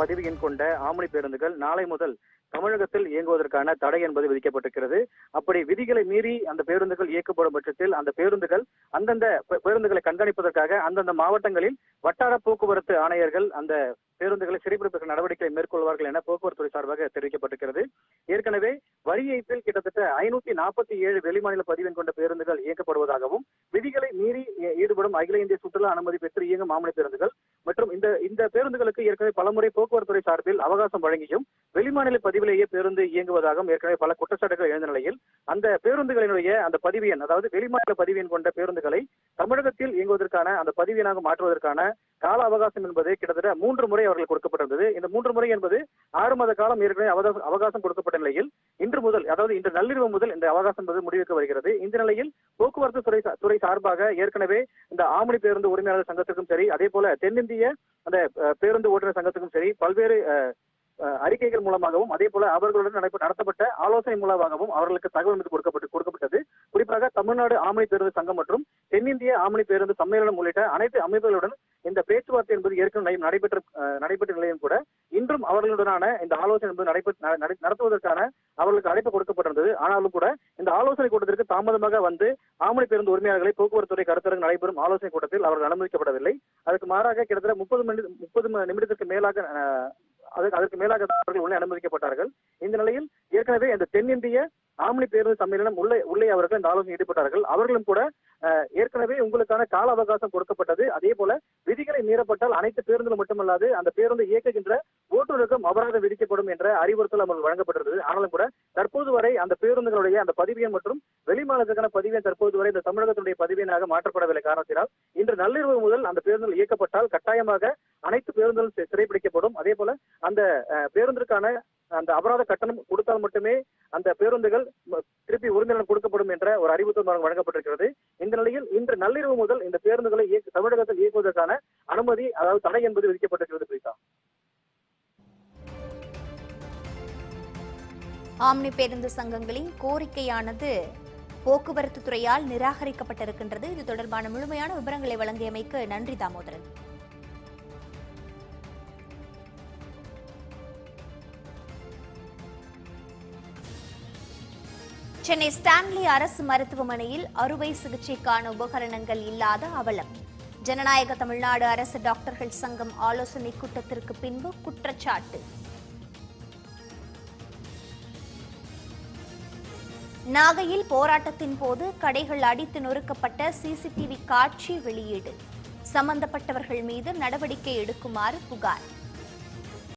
பதிவு எண் கொண்ட ஆம்னி பேருந்துகள் நாளை முதல் தமிழகத்தில் இயங்குவதற்கான தடை என்பது விதிக்கப்பட்டிருக்கிறது. அப்படி விதிகளை மீறி அந்த பேருந்துகள் இயக்கப்படும் பட்சத்தில் அந்த பேருந்துகள் அந்தந்த பேருந்துகளை கண்காணிப்பதற்காக அந்தந்த மாவட்டங்களில் வட்டார போக்குவரத்து ஆணையர்கள் அந்த பேருந்துகளை சிறைபிடிப்பு நடவடிக்கை மேற்கொள்வார்கள் என போக்குவரத்து சார்பாக தெரிவிக்கப்பட்டிருக்கிறது. ஏற்கனவே வரி ஏய்ப்பில் கிட்டத்தட்ட ஐநூத்தி நாற்பத்தி ஏழு வெளிமாநில பதிவெண் கொண்ட பேருந்துகள் இயக்கப்படுவதாகவும் விதிகளை மீறி ஈடுபடும் அகில இந்திய சுற்றுலா அனுமதி பெற்று இயங்கும் மாமலை பேருந்துகள் மேலும் இந்த இந்த பேருந்துகளுக்கு ஏற்கனவே பலமுறை போக்குவரத்துறை சார்பில் அவகாசம் வழங்கியும் வெளிமாநில பதிவிலேயே பேருந்து இயங்குவதாகவும் ஏற்கனவே பல குற்றச்சாட்டுகள் எழுந்த நிலையில் அந்த பேருந்துகளினுடைய அந்த பதிவு எண் அதாவது வெளிமாநில பதிவு எண் கொண்ட பேருந்துகளை தமிழகத்தில் இயங்குவதற்கான அந்த பதிவு எண்ணாக மாற்றுவதற்கான கால அவகாசம் என்பது கிட்டத்தட்ட மூன்று முறை அவர்கள் கொடுக்கப்பட்டிருந்தது. இந்த மூன்று முறை என்பது ஆறு மாத காலம் ஏற்கனவே அவகாசம் அவகாசம் கொடுக்கப்பட்ட நிலையில் இன்று முதல் அதாவது இன்று நள்ளிரவு முதல் இந்த அவகாசம் என்பது முடிவுக்கு வருகிறது. இந்த நிலையில் போக்குவரத்து துறை சா- துறை சார்பாக ஏற்கனவே இந்த ஆமணி பேருந்து உரிமையாளர் சங்கத்துக்கும் சரி அதே போல தென்னிந்திய அந்த பேருந்து ஓட்டுநர் சங்கத்துக்கும் சரி பல்வேறு அறிக்கைகள் மூலமாகவும் அதே போல அவர்களுடன் நடப்பு நடத்தப்பட்ட ஆலோசனை மூலமாகவும் அவர்களுக்கு தகவல் என்பது கொடுக்கப்பட்டு கொடுக்கப்பட்டது. குறிப்பாக தமிழ்நாடு ஆமணி பேருந்து சங்கம் மற்றும் தென்னிந்திய ஆமணி பேருந்து சம்மேளனம் உள்ளிட்ட அனைத்து அமைப்புகளுடன் இந்த பேச்சுவார்த்தை என்பது ஏற்கனவே நடைபெற்ற நடைபெற்ற நிலையும் கூட இன்றும் அவர்களுடனான இந்த ஆலோசனை என்பது நடைபெற்று நடத்துவதற்கான அவர்களுக்கு அழைப்பு கொடுக்கப்பட்டிருந்தது. ஆனாலும் கூட இந்த ஆலோசனை கூட்டத்திற்கு தாமதமாக வந்து ஆமணி பேருந்து உரிமையாளர்களை போக்குவரத்து துறை கருத்தரங்கு நடைபெறும் ஆலோசனை கூட்டத்தில் அவர்கள் அனுமதிக்கப்படவில்லை. அதுக்கு மாறாக கிட்டத்தட்ட முப்பது மணி முப்பது நிமிடத்திற்கு மேலாக அதற்கு அதற்கு மேலாக அவர்கள் உள்ளே அனுமதிக்கப்பட்டார்கள். இந்த நிலையில் ஏற்கனவே இந்த தென்னிந்திய ஆம்னி பேருந்து சம்மேளனம் உள்ளே உள்ளே அவர்கள் இந்த ஆலோசனை ஈடுபட்டார்கள். அவர்களும் கூட ஏற்கனவே உங்களுக்கான கால அவகாசம் கொடுக்கப்பட்டது. அதே போல விதிகளை மீறப்பட்டால் அனைத்து பேருந்துகள் மட்டுமல்லாது அந்த பேருந்து இயக்குகின்ற ஓட்டுநருக்கும் அபராதம் விதிக்கப்படும் என்ற அறிவுறுத்தல் அவர்கள் வழங்கப்பட்டிருந்தது. ஆனாலும் கூட தற்போது வரை அந்த பேருந்துகளுடைய அந்த பதிவு எண் மற்றும் வெளிமாநிலத்துக்கான பதிவு எண் தற்போது வரை இந்த தமிழகத்துடைய பதிவு எண்ணாக மாற்றப்படவில்லை. காரணத்தினால் இன்று நள்ளிரவு முதல் அந்த பேருந்துகள் இயக்கப்பட்டால் கட்டாயமாக அனைத்து பேருந்துகளும் சி- சிறைப்பிடிக்கப்படும் அதே போல அந்த பேருந்திற்கான அந்த அபராத கட்டணம் கொடுத்தால் மட்டுமே அந்த பேருந்துகள் திருப்பி உரிமையாளர் கொடுக்கப்படும் என்ற ஒரு அறிவுறுத்தல் வழங்கப்பட்டிருக்கிறது. இந்த நிலையில் இன்று நள்ளிரவு முதல் இந்த பேருந்துகளை இயக்க- தமிழகத்தில் இயக்குவதற்கான அனுமதி அதாவது தடை என்பது விதிக்கப்பட்டிருக்கிறது பிரீதா ஆம்னி பேருந்து சங்கங்களின் கோரிக்கையானது போக்குவரத்து துறையால் நிராகரிக்கப்பட்டிருக்கின்றது. இது தொடர்பான முழுமையான விவரங்களை வழங்கியமைக்கு நன்றி தாமோதரன். சென்னை ஸ்டான்லி அரசு மருத்துவமனையில் அறுவை சிகிச்சைக்கான உபகரணங்கள் இல்லாத அவலம். ஜனநாயக தமிழ்நாடு அரசு டாக்டர்கள் சங்கம் ஆலோசனை கூட்டத்திற்கு பின்பு குற்றச்சாட்டு. நாகையில் போராட்டத்தின் போது கடைகள் அடித்து நொறுக்கப்பட்ட சிசிடிவி காட்சி வெளியீடு. சம்பந்தப்பட்டவர்கள் மீது நடவடிக்கை எடுக்குமாறு புகார்.